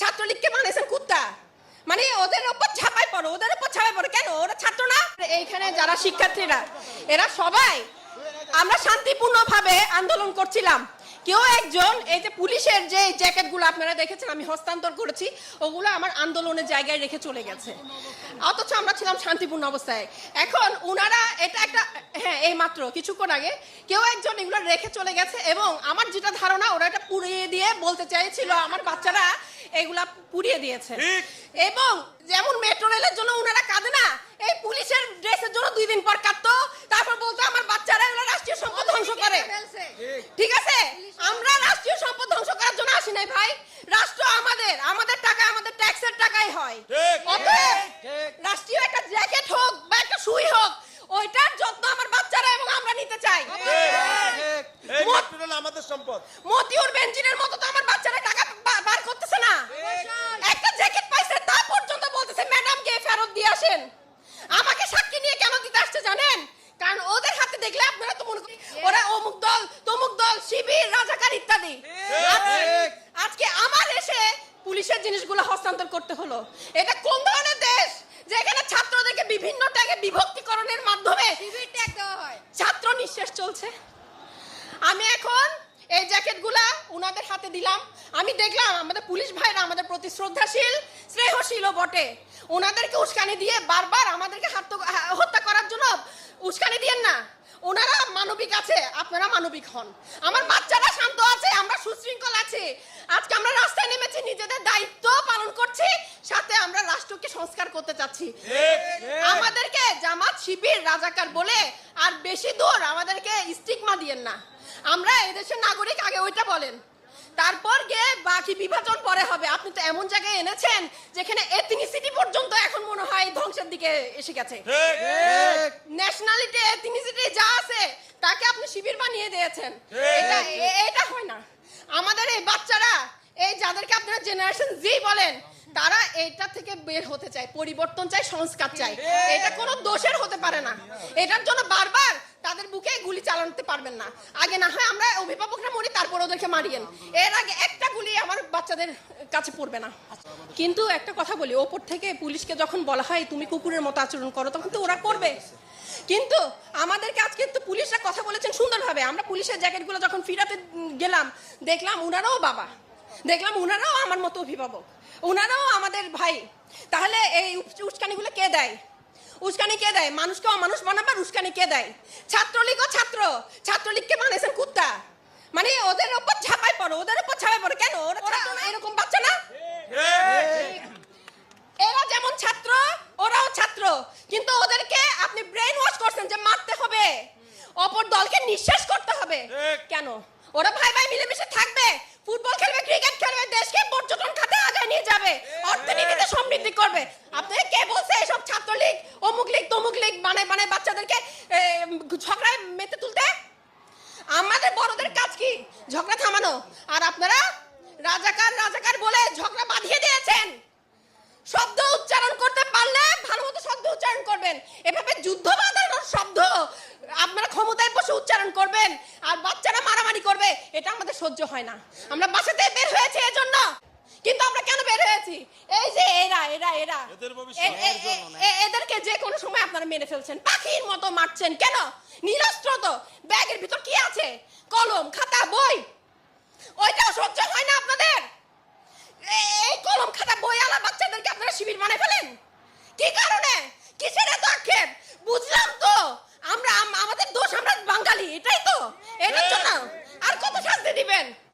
ছাত্রলীগকে বানিয়েছেন কুত্তা। মানে ওদের উপর ছাপাই পড়ো, ওদের উপর ছাপাই পড়ো। কেন? ওরা ছাত্র না? এইখানে যারা শিক্ষার্থীরা, এরা সবাই আমরা শান্তিপূর্ণভাবে আন্দোলন করছিলাম। কেউ একজন এই যে পুলিশের যে জ্যাকেটগুলো আপনারা দেখেছেন আমি হস্তান্তর করেছি ওগুলো আমার আন্দোলনের জায়গায় রেখে চলে গেছে। অথচ আমরা ছিলাম শান্তিপূর্ণ অবস্থায়। এখন ওনারা এটা একটা হ্যাঁ এই মাত্র কিছুক্ষণ আগে কেউ একজন এগুলো রেখে চলে গেছে এবং আমার যেটা ধারণা ওরা এটা পুড়িয়ে দিয়ে বলতে চাইছিল আমার বাচ্চারা এগুলা পুড়িয়ে দিয়েছে। এবং যেমন মেট্রো রেলের জন্য ওনারা কাঁদে না এই পুলিশের ড্রেসের জন্য দুই দিন পর কাঁদতো তারপর বলতো আমার বাচ্চারা এগুলো রাষ্ট্রীয় সম্পদ ধ্বংস করে। ঠিক আছে আমরা রাষ্ট্রীয় সম্পদ ধ্বংস করার জন্য আসি নাই ভাই? রাষ্ট্র আমাদের আমাদের টাকা আমাদের ট্যাক্সের টাকাই হয়। ঠিক। অতএব রাষ্ট্রীয় একটা জ্যাকেট হোক বা একটা সুই হোক ওইটার যত্ন আমার বাচ্চারা এবং আমরা নিতে চাই। আমাদের সম্পদ। মতিউর বেঞ্জিনের মতো তো আমার বাচ্চারা টাকা বার করতেছে না। একটা জ্যাকেট পাইছে তা পর্যন্ত বলতেছে ম্যাডাম কে ফেরত দিয়ে আসেন। আমাকে সাক্ষী নিয়ে কেন দিতে আসছে জানেন? কারণ ওদের হাতে দেখলে আপনারা তো মনে করেন ওরা অমুক দল তমুক দল শিবির ইত্যাদি আজ- আজকে আমার এসে পুলিশের জিনিসগুলো হস্তান্তর করতে হলো। এটা কোন ধরনের দেশ যেখানে ছাত্রদেরকে বিভিন্ন ট্যাগে বিভক্তিকরণের মাধ্যমে ছাত্র নিঃশেষ চলছে। আমি এখন এই জ্যাকেটগুলা ওনাদের হাতে দিলাম। আমি দেখলাম আমাদের পুলিশ ভাইরা আমাদের প্রতি শ্রদ্ধাশীল স্নেহশীলও বটে। ওনাদেরকে উস্কানি দিয়ে বারবার আমাদেরকে হাত- হত্যা করার জন্য উস্কানি দিয়েন না। ওনারা মানবিক আছে আপনারা মানবিক হন। আমার বাচ্চারা শান্ত আছে আমরা সুশৃঙ্খল আছি। আজকে আমরা রাস্তায় নেমেছি নিজেদের দায়িত্ব পালন করছি সাথে আমরা রাষ্ট্রকে সংস্কার করতে চাচ্ছি। আমাদেরকে জামাত শিবির রাজাকার বলে আর বেশি দূর আমাদেরকে স্টিগমা দিয়েন না। আমরা এদেশের নাগরিক আগে ওইটা বলেন। তারপর গিয়ে বাকি বিভাজন পরে হবে। আপনি তো এমন জায়গায় এনেছেন যেখানে এথনিসিটি পর্যন্ত এখন মনে হয় ধ্বংসের দিকে এসে গেছে। ন্যাশনালিটি আপনি শিবির বানিয়ে দিয়েছেন। এটা এটা হয় না। আমাদের এই বাচ্চারা এই যাদেরকে আপনারা জেনারেশন জি বলেন তারা এইটা থেকে বের হতে চায় পরিবর্তন চায় সংস্কার চায়। এটা কোনো দোষের হতে পারে না। এটার জন্য বারবার তাদের বুকে গুলি চালাতে পারবেন না। আগে না হয় আমরা অভিভাবকরা মরি তারপর ওদেরকে মারিয়েন। এর আগে একটা গুলি আমার বাচ্চাদের কাছে পড়বে না। কিন্তু একটা কথা বলি ওপর থেকে পুলিশকে যখন বলা হয় তুমি কুকুরের মতো আচরণ করো তখন তো ওরা করবে। কিন্তু আমাদেরকে তো পুলিশরা কথা বলেছেন সুন্দরভাবে। আমরা পুলিশের জ্যাকেটগুলো যখন ফিরাতে গেলাম, দেখলাম উনারাও বাবা। দেখলাম উনারাও আমার মতো অভিভাবক। উনারাও আমাদের ভাই। তাহলে এই উস্কানিগুলো কে দেয়? উস্কানি কে দেয়? মানুষকে অমানুষ বানাবার উস্কানি কে দেয়? ছাত্রলীগও ছাত্র। ছাত্রলীগকে বানিয়েছেন কুত্তা। মানে ওদের উপর ছাপাই পড়ো, ওদের উপর ছাপাই পড়ো। কেন? ওরা এরকম বাচ্চা না এরা যেমন ছাত্র ওরাও ছাত্র কিন্তু ওদেরকে আপনি ব্রেন ওয়াশ করছেন যে মারতে হবে অপর দলকে নিঃশেষ করতে হবে? কেন? ওরা ভাই ভাই মিলেমিশে থাকবে। ফুটবল খেলবে ক্রিকেট খেলবে দেশকে পর্যটন খাতে আগায় নিয়ে যাবে। অর্থনীতিতে সমৃদ্ধি করবে। আপনাকে কে বলছে এসব ছাত্রলীগ অমুক লীগ তমুক লীগ বানায় বানায় বাচ্চাদেরকে ঝগড়ায় মেতে তুলতে? আমাদের বড়দের কাজ কি? ঝগড়া থামানো। আর আপনারা রাজাকার রাজাকার বলে ঝগড়া বাঁধিয়ে দিয়েছেন। শব্দ উচ্চারণ করতে পারলে ভালো মতো শব্দ উচ্চারণ করবেন। এভাবে যুদ্ধ বাঁধানোর শব্দ আপনারা ক্ষমতায় বসে উচ্চারণ করবেন। আর বাচ্চারা মারামারি করবে এটা আমাদের সহ্য হয় না। আমরা বাসাতে বের হয়েছি এজন্য। কিন্তু আমরা কেন বের হয়েছি? এই যে এরা এরা এরা। এদেরকে যে কোনো সময় আপনারা মেরে ফেলছেন। পাখির মতো মারছেন। কেন? নিরস্ত্র তো। ব্যাগের ভিতর কি আছে? কলম খাতা বই। ওইটা সহ্য হয় না আপনাদের। এই কলম খাতা বই আলা বাচ্চাদেরকে আপনারা শিবির মানে ফেলেন? কি কারণে? কিসের এত আক্ষেপ? বুঝলাম তো। আমরা আমাদের দোষ আমরা বাঙালি এটাই